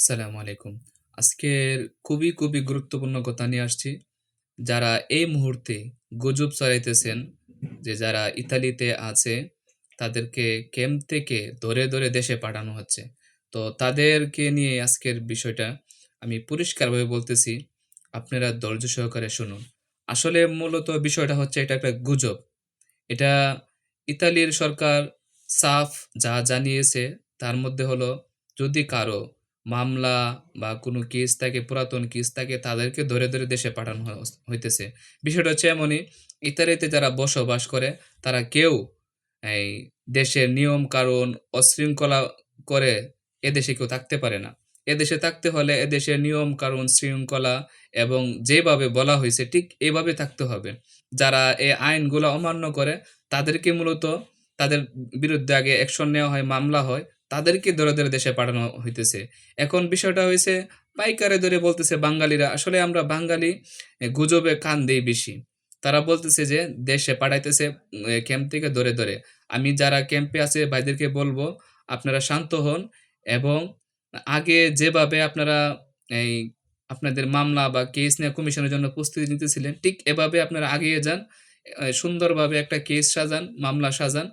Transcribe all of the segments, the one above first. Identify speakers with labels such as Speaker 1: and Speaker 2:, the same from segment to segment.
Speaker 1: সালামু আলাইকুম। আজকের খুবই, খুবই গুরুত্বপূর্ণ কথা নিয়ে আসছি। যারা এই মুহূর্তে গুজব ছড়াইতেছেন যে যারা ইতালিতে আছে তাদেরকে ক্যাম্প থেকে ধরে, ধরে দেশে পাঠানো হচ্ছে। তো তাদেরকে নিয়ে আজকের বিষয়টা আমি পরিষ্কারভাবে বলতেছি। আপনারা ধৈর্য সহকারে শুনুন। আসলে মূলত বিষয়টা হচ্ছে এটা একটা গুজব। এটা ইতালির সরকার সাফ যা জানিয়েছে তার মধ্যে হলো যদি কারও মামলা বা কোনো কেস থাকে, পুরাতন কেস থাকে তাদেরকে ধরে, ধরে দেশে পাঠানো হইতেছে। বিষয়টা হচ্ছে এমনই, ইতালিতে যারা বসবাস করে তারা কেউ এই দেশের নিয়ম কানুন অশৃঙ্খলা করে এদেশে কেউ থাকতে পারে না। এদেশে থাকতে হলে এদেশের নিয়ম কানুন শৃঙ্খলা এবং যেভাবে বলা হয়েছে ঠিক এভাবে থাকতে হবে। যারা এই আইনগুলা অমান্য করে তাদেরকে মূলত তাদের বিরুদ্ধে আগে অ্যাকশন নেওয়া হয়, মামলা হয়। তাদেরকে ধরে, ধরে দেশে পাঠানো হইতেছে। এখন বিষয়টা হইছে পাইকারে ধরে বলতেছে বাঙালিরা, আসলে আমরা বাঙালি গুজবে কান দেই বেশি। তারা বলতেছে যে দেশে পাঠাইতেছে ক্যাম্প থেকে ধরে, ধরে। আমি যারা ক্যাম্পে আছে ভাইদেরকে বলব, আপনারা শান্ত হন এবং আগে যেভাবে আপনারা এই আপনাদের মামলা বা কেস নিয়ে কমিশনের জন্য প্রস্তুতি নিতেছিলেন, ঠিক এভাবে আপনারা আগিয়ে যান। সুন্দরভাবে একটা কেস সাজান, মামলা সাজান।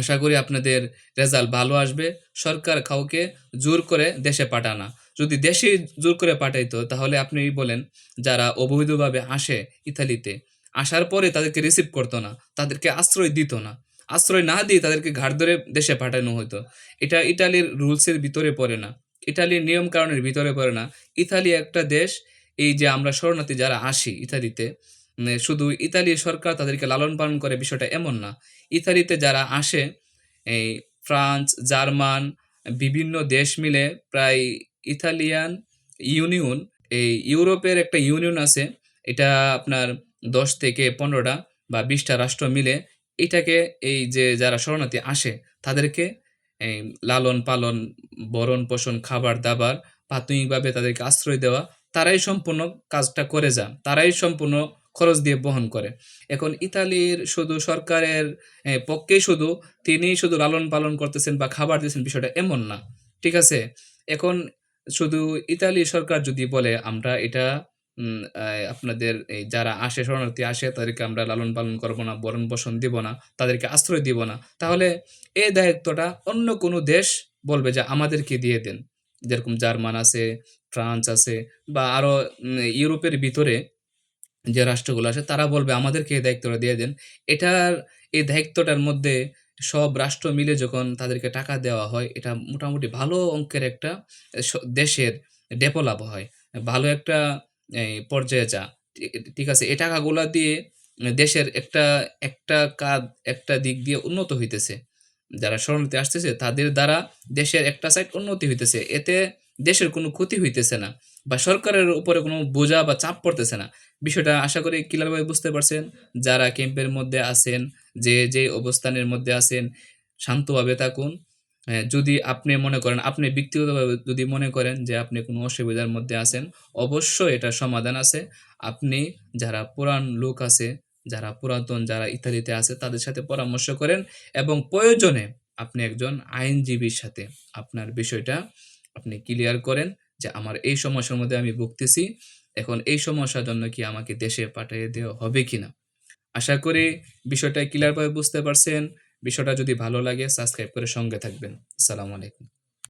Speaker 1: আশা করি আপনাদের রেজাল্ট ভালো আসবে। সরকার কাউকে জোর করে দেশে পাঠায় না। যদি দেশে জোর করে পাঠাইতো তাহলে আপনি বলেন যারা অবৈধভাবে আসে ইতালিতে, আসার পরে তাদেরকে রিসিভ করতো না। তাদেরকে আশ্রয় দিত না। আশ্রয় না দিয়ে তাদেরকে ঘাট ধরে দেশে পাঠানো হইতো। এটা ইটালির রুলসের ভিতরে পড়ে না। ইটালির নিয়ম কানুনের ভিতরে পড়ে না। ইতালি একটা দেশ, এই যে আমরা শরণার্থী যারা আসি ইতালিতে, শুধু ইতালি সরকার তাদেরকে লালন পালন করে বিষয়টা এমন না। ইতালিতে যারা আসে এই ফ্রান্স, জার্মান বিভিন্ন দেশ মিলে প্রায় ইতালিয়ান ইউনিয়ন, এই ইউরোপের একটা ইউনিয়ন আছে। এটা আপনার ১০ থেকে পনেরোটা বা বিশটা রাষ্ট্র মিলে এটাকে এই যে যারা শরণার্থী আসে তাদেরকে এই লালন-পালন, বরণ পোষণ খাবার-দাবার প্রাথমিকভাবে তাদেরকে আশ্রয় দেওয়া, তারাই সম্পূর্ণ কাজটা করে যান। তারাই সম্পূর্ণ খরচ দিয়ে বহন করে। এখন ইতালির শুধু সরকারের পক্ষেই শুধু তিনি শুধু লালন-পালন করতেছেন বা খাবার দিচ্ছেন বিষয়টা এমন না। ঠিক আছে? এখন শুধু ইতালি সরকার যদি বলে আমরা এটা আপনাদের এই যারা আসে শরণার্থী আসে তাদেরকে আমরা লালন-পালন করব না, বরণ পোষণ দিব না, তাদেরকে আশ্রয় দিব না। তাহলে এই দায়িত্বটা অন্য কোনো দেশ বলবে যে আমাদেরকে দিয়ে দেন। যেরকম জার্মান আছে, ফ্রান্স আছে বা আরও উম ইউরোপের ভিতরে যে রাষ্ট্রগুলো আছে তারা বলবে আমাদেরকে এই দায়িত্বটা দিয়ে দেন। এটার এই দায়িত্বটার মধ্যে সব রাষ্ট্র মিলে যখন তাদেরকে টাকা দেওয়া হয়, এটা মোটামুটি ভালো অঙ্কের একটা দেশের ডেভেলপ হয়। ভালো একটা পর্যায়ে যা ঠিক আছে? এই টাকাগুলা দিয়ে দেশের একটা, একটা কাজ একটা দিক দিয়ে উন্নত হইতেছে। যারা শরণার্থী আসতেছে তাদের দ্বারা দেশের একটা সাইড উন্নতি হইতেছে। এতে দেশের কোনো ক্ষতি হইতেছে না বা সরকারের উপরে কোনো বোঝা বা চাপ পড়তেছে না। বিষয়টা আশা করি ক্লিয়ারভাবে বুঝতে পারছেন। যারা ক্যাম্পের মধ্যে আছেন, যে, যে অবস্থানের মধ্যে আছেন শান্তভাবে থাকুন। হ্যাঁ, যদি আপনি মনে করেন আপনি ব্যক্তিগতভাবে যদি মনে করেন যে আপনি কোনো অসুবিধার মধ্যে আছেন, অবশ্যই এটার সমাধান আছে। আপনি যারা পুরান লোক আছে, যারা পুরাতন যারা ইতালিতে আছে তাদের সাথে পরামর্শ করেন এবং প্রয়োজনে আপনি একজন আইনজীবীর সাথে আপনার বিষয়টা আপনি ক্লিয়ার করেন যে আমার এই সমস্যার মধ্যে আমি ভুগতেছি। এখন এই সমস্যার জন্য কি আমাকে দেশে পাঠিয়ে দেওয়া হবে কিনা? আশা করি বিষয়টা ক্লিয়ারভাবে বুঝতে পারছেন। বিষয়টা যদি ভালো লাগে সাবস্ক্রাইব করে সঙ্গে থাকবেন। আসসালামু আলাইকুম।